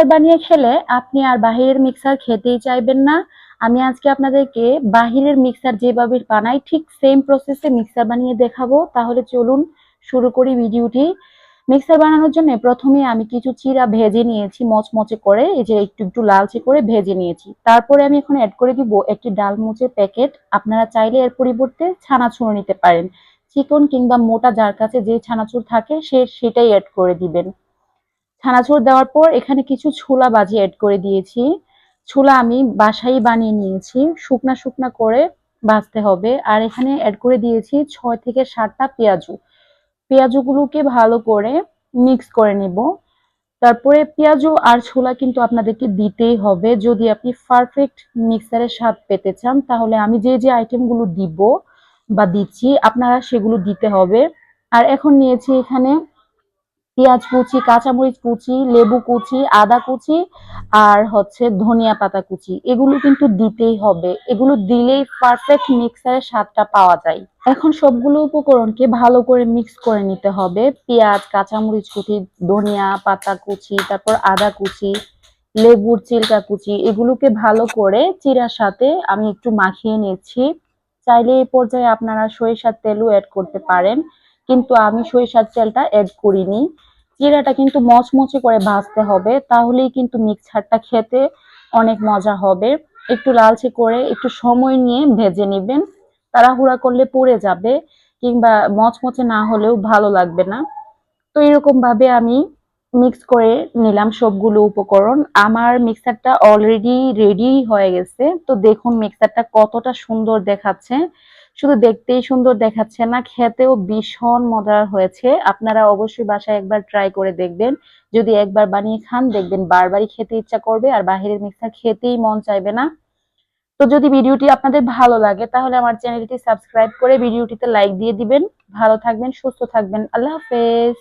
Mixer বানিয়ে খেলে আপনি আর বাহিরের মিক্সার খেতেই চাইবেন না। আমি আজকে আপনাদেরকে বাহিরের মিক্সার যেভাবে বানাই, ঠিক সেম প্রসেসে মিক্সার বানিয়ে দেখাবো। তাহলে চলুন শুরু করি ভিডিওটি। মিক্সার বানানোর জন্য প্রথমে আমি কিছু চিরা ভেজে নিয়েছি মচমচে করে, এই যে একটু একটু লালচে করে ভেজে নিয়েছি। তারপরে আমি এখন অ্যাড করে দিব একটি ডালমুচের প্যাকেট আপনারা চাইলে এর পরিবর্তে ছানাচুর নিতে পারেন। চিকন কিংবা মোটা যার কাছে যে ছানাচুর থাকে সে সেটাই অ্যাড করে দিবেন। ছানাচুর দেওয়ার পর এখানে কিছু ছোলা বাজি অ্যাড করে দিয়েছি। ছোলা আমি বাসায় বানিয়ে নিয়েছি। শুকনা শুকনা করে ভাজতে হবে। আর এখানে অ্যাড করে দিয়েছি ছয় থেকে সাতটা পেঁয়াজু। পেঁয়াজুগুলোকে ভালো করে মিক্স করে নিব। তারপরে পেঁয়াজু আর ছোলা কিন্তু আপনাদেরকে দিতেই হবে। যদি আপনি পারফেক্ট মিক্সারের স্বাদ পেতে চান, তাহলে আমি যে যে আইটেমগুলো দিব বা দিচ্ছি, আপনারা সেগুলো দিতে হবে। আর এখন নিয়েছি এখানে পেঁয়াজ কুচি, কাঁচামরিচ কুচি, লেবু কুচি, আদা কুচি আর হচ্ছে ধনিয়া পাতা কুচি। এগুলো কিন্তু দিতেই হবে। এগুলো দিলেই পারফেক্ট মিক্সারের স্বাদটা পাওয়া যায়। এখন সবগুলো উপকরণকে ভালো করে মিক্স করে নিতে হবে। পেঁয়াজ, কাঁচামরিচ কুচি, ধনিয়া পাতা কুচি, তারপর আদা কুচি, লেবুর চিলকা কুচি, এগুলোকে ভালো করে চিরার সাথে আমি একটু মাখিয়ে নিচ্ছি। চাইলে এই পর্যায়ে আপনারা সরিষার তেলও অ্যাড করতে পারেন। কিন্তু আমি সরিষার তেলটা অ্যাড করিনি। জিরাটা কিন্তু মচমচে করে ভাজতে হবে, তাহলেই কিন্তু মিক্সারটা খেতে অনেক মজা হবে। একটু লালচে করে একটু সময় নিয়ে ভেজে নেবেন। তাড়াহুড়া করলে পড়ে যাবে, কিংবা মচমচে না হলেও ভালো লাগবে না। তো এরকম ভাবে আমি মিক্স করে নিলাম সবগুলো উপকরণ। আমার মিক্সারটা অলরেডি রেডি হয়ে গেছে। তো দেখুন মিক্সারটা কতটা সুন্দর দেখাচ্ছে। শুধু দেখতেই সুন্দর দেখাচ্ছে না, খেতেও ভীষণ মজার হয়েছে। আপনারা অবশ্যই বাসায় একবার ট্রাই করে দেখবেন। যদি একবার বানিয়ে খান, দেখবেন বারবারই খেতে ইচ্ছা করবে আর বাহিরের মিক্সার খেতেই মন চাইবে না। তো যদি ভিডিওটি আপনাদের ভালো লাগে, তাহলে আমার চ্যানেলটি সাবস্ক্রাইব করে ভিডিওটিতে লাইক দিয়ে দিবেন। ভালো থাকবেন, সুস্থ থাকবেন। আল্লাহ হাফেজ।